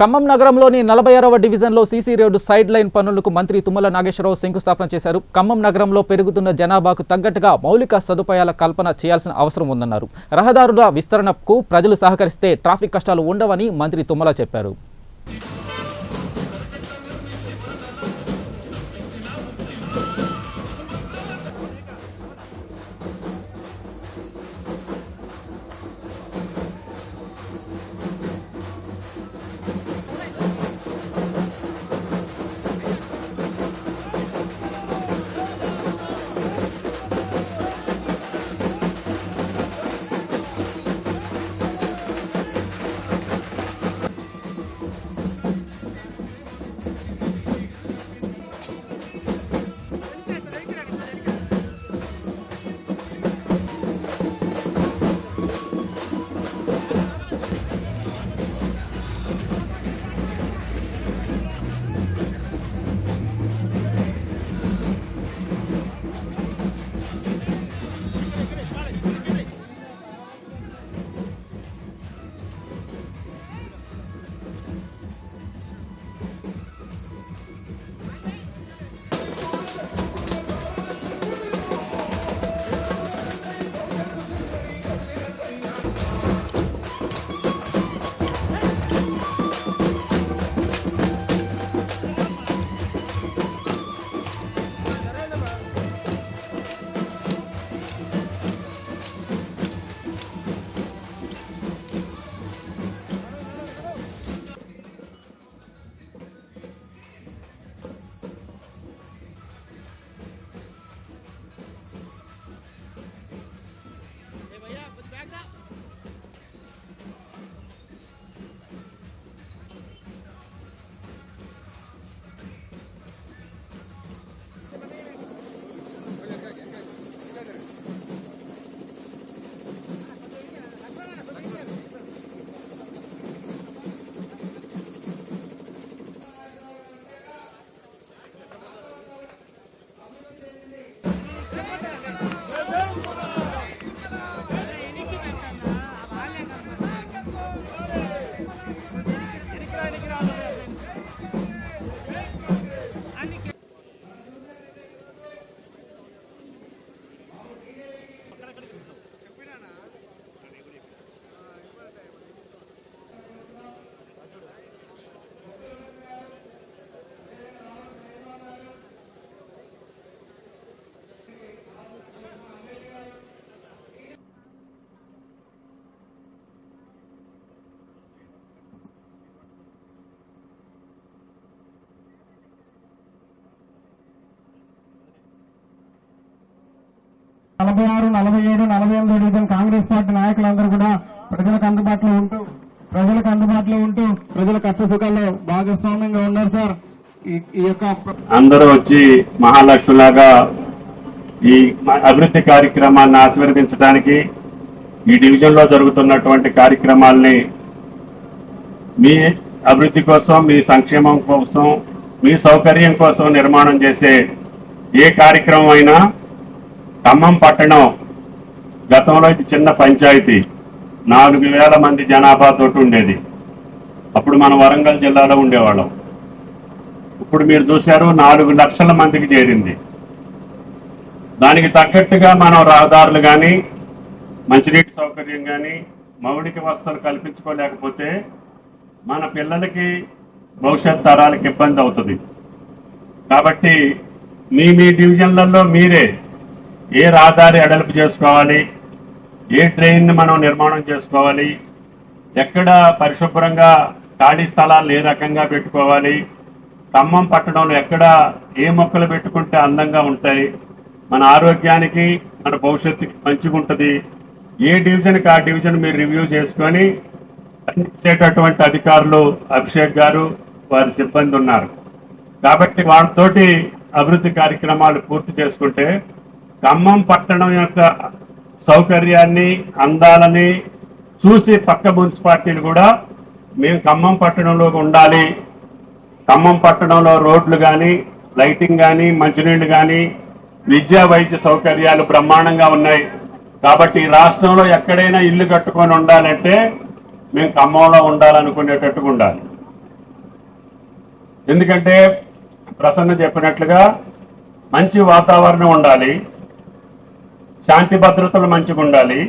ఖమ్మం నగరంలోని నలభై ఆరవ డివిజన్లో సీసీ రోడ్డు సైడ్ లైన్ పనులకు మంత్రి తుమ్మల నాగేశ్వరరావు శంకుస్థాపన చేశారు. ఖమ్మం నగరంలో పెరుగుతున్న జనాభాకు తగ్గట్టుగా మౌలిక సదుపాయాల కల్పన చేయాల్సిన అవసరం ఉందన్నారు. రహదారుల విస్తరణకు ప్రజలు సహకరిస్తే ట్రాఫిక్ కష్టాలు ఉండవని మంత్రి తుమ్మల చెప్పారు. నలభై ఆరు నలభై ఏడు నలభై ఎనిమిది డివిజన్ కాంగ్రెస్ పార్టీ నాయకులందరూ కూడా ప్రజలకు అందుబాటులో ఉంటూ ప్రజలకు అందుబాటులో ఉంటూ ప్రజల కష్ట సుఖాల్లో భాగస్వామ్యంగా ఉన్నారు సార్. ఈ యొక్క అందరూ వచ్చి మహాలక్ష్మిలాగా ఈ అభివృద్ధి కార్యక్రమాన్ని ఆశీర్వదించడానికి ఈ డివిజన్లో జరుగుతున్నటువంటి కార్యక్రమాల్ని మీ అభివృద్ధి కోసం మీ సంక్షేమం కోసం మీ సౌకర్యం కోసం నిర్మాణం చేసే ఏ కార్యక్రమం అయినా ఖమ్మం పట్టణం గతంలో ఇది చిన్న పంచాయతీ. నాలుగు వేల మంది జనాభాతో ఉండేది. అప్పుడు మనం వరంగల్ జిల్లాలో ఉండేవాళ్ళం. ఇప్పుడు మీరు చూశారు నాలుగు లక్షల మందికి చేరింది. దానికి తగ్గట్టుగా మనం రహదారులు కానీ మంచినీటి సౌకర్యం కానీ మౌలిక వసతులు కల్పించుకోలేకపోతే మన పిల్లలకి భవిష్యత్ తరాలకు ఇబ్బంది అవుతుంది. కాబట్టి మీ మీ డివిజన్లలో మీరే ఏ రహదారి అడలుపు చేసుకోవాలి? ఏ ట్రైన్ మనం నిర్మాణం చేసుకోవాలి? ఎక్కడ పరిశుభ్రంగా ఖాళీ స్థలాలు ఏ రకంగా పెట్టుకోవాలి? ఖమ్మం పట్టణంలో ఎక్కడ ఏ మొక్కలు పెట్టుకుంటే అందంగా ఉంటాయి? మన ఆరోగ్యానికి మన భవిష్యత్తుకి మంచిగా ఉంటుంది. ఏ డివిజన్కి ఆ డివిజన్ మీరు రివ్యూ చేసుకొని పనిచేసేటటువంటి అధికారులు అభిషేక్ గారు వారి సిబ్బంది ఉన్నారు. కాబట్టి వాళ్ళతోటి అభివృద్ధి కార్యక్రమాలు పూర్తి చేసుకుంటే ఖమ్మం పట్టణం యొక్క సౌకర్యాన్ని అందాలని చూసి పక్క మున్సిపాలిటీలు కూడా మేము ఖమ్మం పట్టణంలో ఉండాలి. ఖమ్మం పట్టణంలో రోడ్లు కానీ లైటింగ్ కానీ మంచినీళ్ళు కానీ విద్యా వైద్య సౌకర్యాలు బ్రహ్మాండంగా ఉన్నాయి. కాబట్టి ఈ రాష్ట్రంలో ఎక్కడైనా ఇల్లు కట్టుకొని ఉండాలంటే మేము ఖమ్మంలో ఉండాలనుకునేటట్టుగా ఉండాలి. ఎందుకంటే ప్రసన్న చెప్పినట్లుగా మంచి వాతావరణం ఉండాలి. శాంతి భద్రతలు మంచిగా ఉండాలి.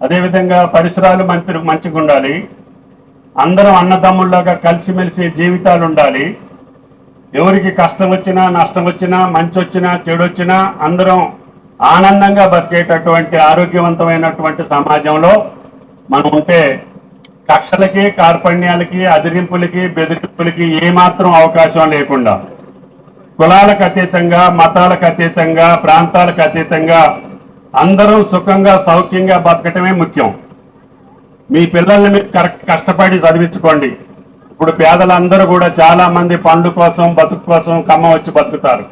అదేవిధంగా పరిసరాలు మంచి మంచిగా ఉండాలి. అందరం అన్నదమ్ముల్లాగా కలిసిమెలిసి జీవితాలు ఉండాలి. ఎవరికి కష్టం వచ్చినా నష్టం వచ్చినా మంచి వచ్చినా చెడు వచ్చినా అందరం ఆనందంగా బతికేటటువంటి ఆరోగ్యవంతమైనటువంటి సమాజంలో మనం ఉంటే కక్షలకి కార్పణ్యాలకి అదిరింపులకి బెదిరింపులకి ఏమాత్రం అవకాశం లేకుండా కులాలకు అతీతంగా మతాలకు అతీతంగా ప్రాంతాలకు అతీతంగా అందరూ సుఖంగా సౌఖ్యంగా బతకటమే ముఖ్యం. మీ పిల్లల్ని మీరు కరెక్ట్ కష్టపడి చదివించుకోండి. ఇప్పుడు పేదలందరూ కూడా చాలామంది పండ్లు కోసం బతుకు కోసం కమ్మ వచ్చి బతుకుతారు.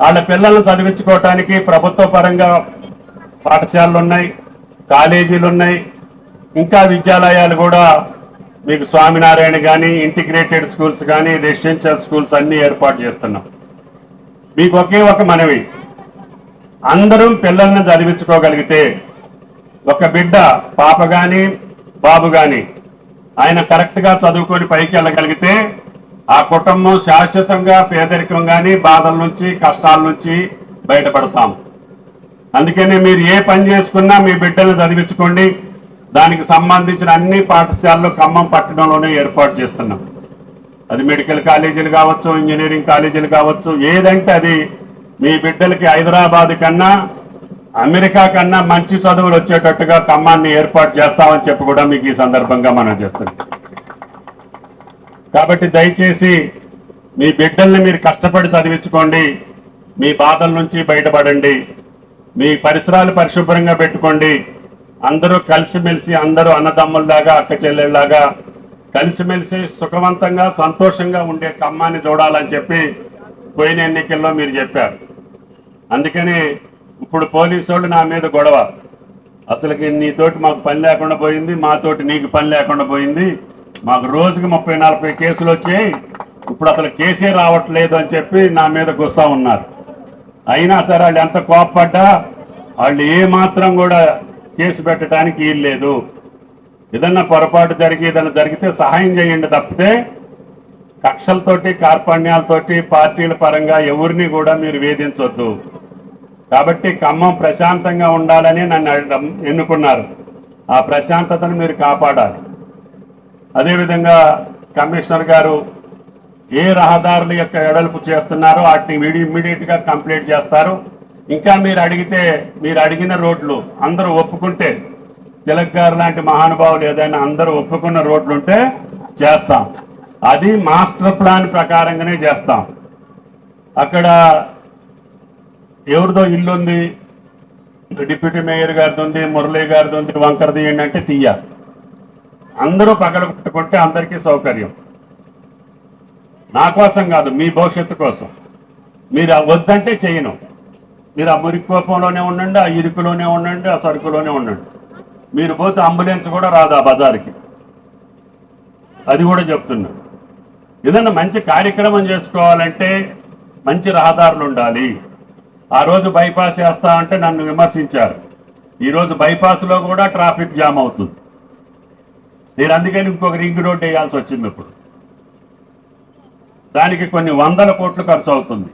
వాళ్ళ పిల్లల్ని చదివించుకోవటానికి ప్రభుత్వ పరంగా పాఠశాలలు ఉన్నాయి కాలేజీలు ఉన్నాయి ఇంకా విద్యాలయాలు కూడా మీకు స్వామినారాయణ కానీ ఇంటిగ్రేటెడ్ స్కూల్స్ కానీ రెసిడెన్షియల్ స్కూల్స్ అన్నీ ఏర్పాటు చేస్తున్నాం. మీకు ఒకే ఒక మనవి. అందరం పిల్లల్ని చదివించుకోగలిగితే ఒక బిడ్డ పాప గాని బాబు గాని ఆయన కరెక్ట్గా చదువుకొని పైకి వెళ్ళగలిగితే ఆ కుటుంబం శాశ్వతంగా పేదరికం కానీ బాధల నుంచి కష్టాల నుంచి బయటపడతాం. అందుకనే మీరు ఏ పని చేసుకున్నా మీ బిడ్డను చదివించుకోండి. దానికి సంబంధించిన అన్ని పాఠశాలలు ఖమ్మం పట్టణంలోనే ఏర్పాటు చేస్తున్నాం. అది మెడికల్ కాలేజీలు కావచ్చు ఇంజనీరింగ్ కాలేజీలు కావచ్చు ఏదంటే అది మీ బిడ్డలకి హైదరాబాద్ కన్నా అమెరికా కన్నా మంచి చదువులు వచ్చేటట్టుగా ఖమ్మాన్ని ఏర్పాటు చేస్తామని చెప్పి కూడా మీకు ఈ సందర్భంగా మనం చేస్తున్నాం కాబట్టి దయచేసి మీ బిడ్డల్ని మీరు కష్టపడి చదివించుకోండి మీ బాధల నుంచి బయటపడండి మీ పరిసరాలు పరిశుభ్రంగా పెట్టుకోండి అందరూ కలిసిమెలిసి అందరూ అన్నదమ్ముల్లాగా అక్క చెల్లెల్లాగా కలిసిమెలిసి సుఖవంతంగా సంతోషంగా ఉండే ఖమ్మాన్ని చూడాలని చెప్పి పోయిన ఎన్నికల్లో మీరు చెప్పారు. అందుకని ఇప్పుడు పోలీసు వాళ్ళు నా మీద గొడవ. అసలుకి నీతోటి మాకు పని లేకుండా పోయింది మాతోటి నీకు పని లేకుండా పోయింది. మాకు రోజుకి ముప్పై నలభై కేసులు వచ్చాయి. ఇప్పుడు అసలు కేసే రావట్లేదు అని చెప్పి నా మీద గుస్సా ఉన్నారు. అయినా సరే వాళ్ళు ఎంత కోప్పడ్డా వాళ్ళు ఏ మాత్రం కూడా కేసు పెట్టడానికి వీలు లేదు ఏదన్నా పొరపాటు జరిగి ఏదైనా జరిగితే సహాయం చేయండి తప్పితే కక్షలతోటి కార్పణ్యాలతోటి పార్టీల పరంగా ఎవరిని కూడా మీరు వేధించొద్దు. కాబట్టి ఖమ్మం ప్రశాంతంగా ఉండాలని నన్ను ఎన్నుకున్నారు. ఆ ప్రశాంతతను మీరు కాపాడాలి. అదేవిధంగా కమిషనర్ గారు ఏ రహదారుల యొక్క ఎడల్పు చేస్తున్నారో వాటిని ఇమీడియట్గా కంప్లీట్ చేస్తారు. ఇంకా మీరు అడిగితే మీరు అడిగిన రోడ్లు అందరూ ఒప్పుకుంటే తిలక్ గారు లాంటి మహానుభావులు ఏదైనా అందరూ ఒప్పుకున్న రోడ్లు ఉంటే చేస్తాం. అది మాస్టర్ ప్లాన్ ప్రకారంగానే చేస్తాం. అక్కడ ఎవరిదో ఇల్లు ఉంది డిప్యూటీ మేయర్ గారిది ఉంది మురళీ గారిది ఉంది వంకరది ఏంటంటే అంటే తీయ అందరూ పగల కొట్టుకుంటే అందరికీ సౌకర్యం. నా కోసం కాదు మీ భవిష్యత్తు కోసం. మీరు వద్దంటే చేయను. మీరు ఆ మురికి కోపంలోనే ఉండండి ఆ ఇరుకులోనే ఉండండి ఆ సరుకులోనే ఉండండి. మీరు పోతే అంబులెన్స్ కూడా రాదు ఆ బజార్కి? అది కూడా చెప్తున్నా. ఏదన్నా మంచి కార్యక్రమం చేసుకోవాలంటే మంచి రహదారులు ఉండాలి. ఆ రోజు బైపాస్ చేస్తా అంటే నన్ను విమర్శించారు. ఈరోజు బైపాస్లో కూడా ట్రాఫిక్ జామ్ అవుతుంది. నేను అందుకని ఇంకొక రింగ్ రోడ్ వేయాల్సి వచ్చింది ఇప్పుడు. దానికి కొన్ని వందల కోట్లు ఖర్చు అవుతుంది.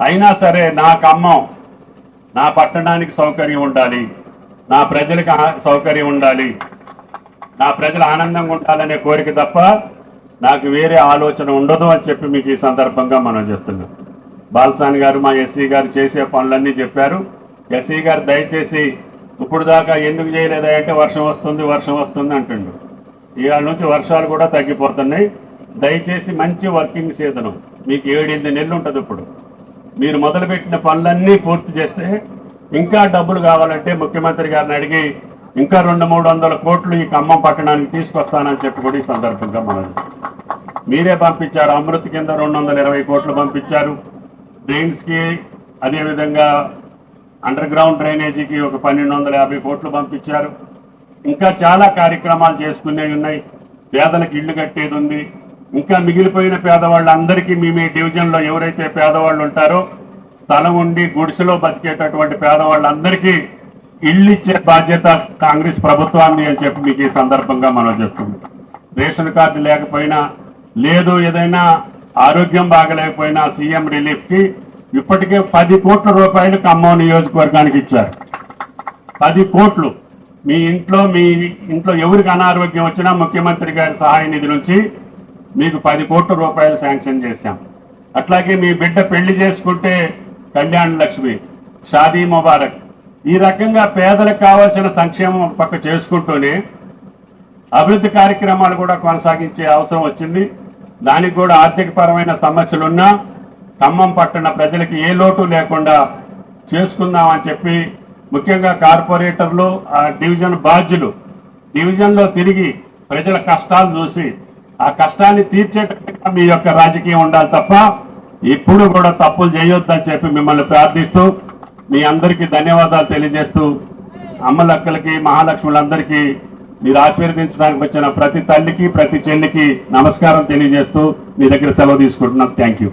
అయినా సరే నా ఖమ్మం నా పట్టణానికి సౌకర్యం ఉండాలి. నా ప్రజలకు సౌకర్యం ఉండాలి. నా ప్రజలు ఆనందంగా ఉండాలనే కోరిక తప్ప నాకు వేరే ఆలోచన ఉండదు అని చెప్పి మీకు ఈ సందర్భంగా మనం చేస్తున్నాం. బాలసాని గారు మా ఎస్సీ గారు చేసే పనులన్నీ చెప్పారు. ఎస్సీ గారు దయచేసి ఇప్పుడు దాకా ఎందుకు చేయలేదా అంటే వర్షం వస్తుంది వర్షం వస్తుంది అంటుండు. ఇవాళ నుంచి వర్షాలు కూడా తగ్గిపోతున్నాయి. దయచేసి మంచి వర్కింగ్ సీజను. మీకు ఏడెనిమిది నెలలు ఉంటుంది ఇప్పుడు. మీరు మొదలుపెట్టిన పనులన్నీ పూర్తి చేస్తే ఇంకా డబ్బులు కావాలంటే ముఖ్యమంత్రి గారిని అడిగి ఇంకా రెండు మూడు వందల కోట్లు ఈ ఖమ్మం పట్టణానికి తీసుకొస్తానని చెప్పి కూడా ఈ సందర్భంగా మనం మీరే పంపించారు. అమృత్ కింద రెండు వందల ఇరవై కోట్లు పంపించారు. డ్రైన్స్కి అదేవిధంగా అండర్ గ్రౌండ్ డ్రైనేజీకి ఒక పన్నెండు వందల యాభై కోట్లు పంపించారు. ఇంకా చాలా కార్యక్రమాలు చేసుకునేవి ఉన్నాయి. పేదలకు ఇల్లు కట్టేది ఉంది. ఇంకా మిగిలిపోయిన పేదవాళ్ళందరికీ మీ మీ డివిజన్లో ఎవరైతే పేదవాళ్ళు ఉంటారో స్థలం ఉండి గుడిసెలో బతికేటటువంటి పేదవాళ్ళందరికీ ఇల్లు ఇచ్చే బాధ్యత కాంగ్రెస్ ప్రభుత్వాన్ని అని చెప్పి మీకు ఈ సందర్భంగా మనం చేస్తుంది రేషన్ కార్డు లేకపోయినా లేదు ఏదైనా ఆరోగ్యం బాగలేకపోయినా సీఎం రిలీఫ్కి ఇప్పటికే పది కోట్ల రూపాయలు ఖమ్మం నియోజకవర్గానికి ఇచ్చారు. పది కోట్లు. మీ ఇంట్లో మీ ఇంట్లో ఎవరికి అనారోగ్యం వచ్చినా ముఖ్యమంత్రి గారి సహాయ నిధి నుంచి మీకు పది కోట్ల రూపాయలు శాంక్షన్ చేశాం. అట్లాగే మీ బిడ్డ పెళ్ళి చేసుకుంటే కళ్యాణ లక్ష్మి షాదీ ముబారక్. ఈ రకంగా పేదలకు కావాల్సిన సంక్షేమం పక్క చేసుకుంటూనే అభివృద్ధి కార్యక్రమాలు కూడా కొనసాగించే అవసరం వచ్చింది. దానికి కూడా ఆర్థికపరమైన సమస్యలున్నా ఖమ్మం పట్టణ ప్రజలకి ఏ లోటు లేకుండా చేసుకుందామని చెప్పి ముఖ్యంగా కార్పొరేటర్లు ఆ డివిజన్ బాధ్యులు డివిజన్లో తిరిగి ప్రజల కష్టాలు చూసి ఆ కష్టాన్ని తీర్చేటట్టుగా మీ యొక్క రాజకీయం ఉండాలి తప్ప ఇప్పుడు కూడా తప్పులు చేయొద్దని చెప్పి మిమ్మల్ని ప్రార్థిస్తూ మీ అందరికీ ధన్యవాదాలు తెలియజేస్తూ అమ్మలక్కలకి మహాలక్ష్ములందరికీ మీరు ఆశీర్వదించడానికి వచ్చిన ప్రతి తల్లికి ప్రతి చెల్లికి నమస్కారం తెలియజేస్తూ మీ దగ్గర సెలవు తీసుకుంటున్నాం. Thank you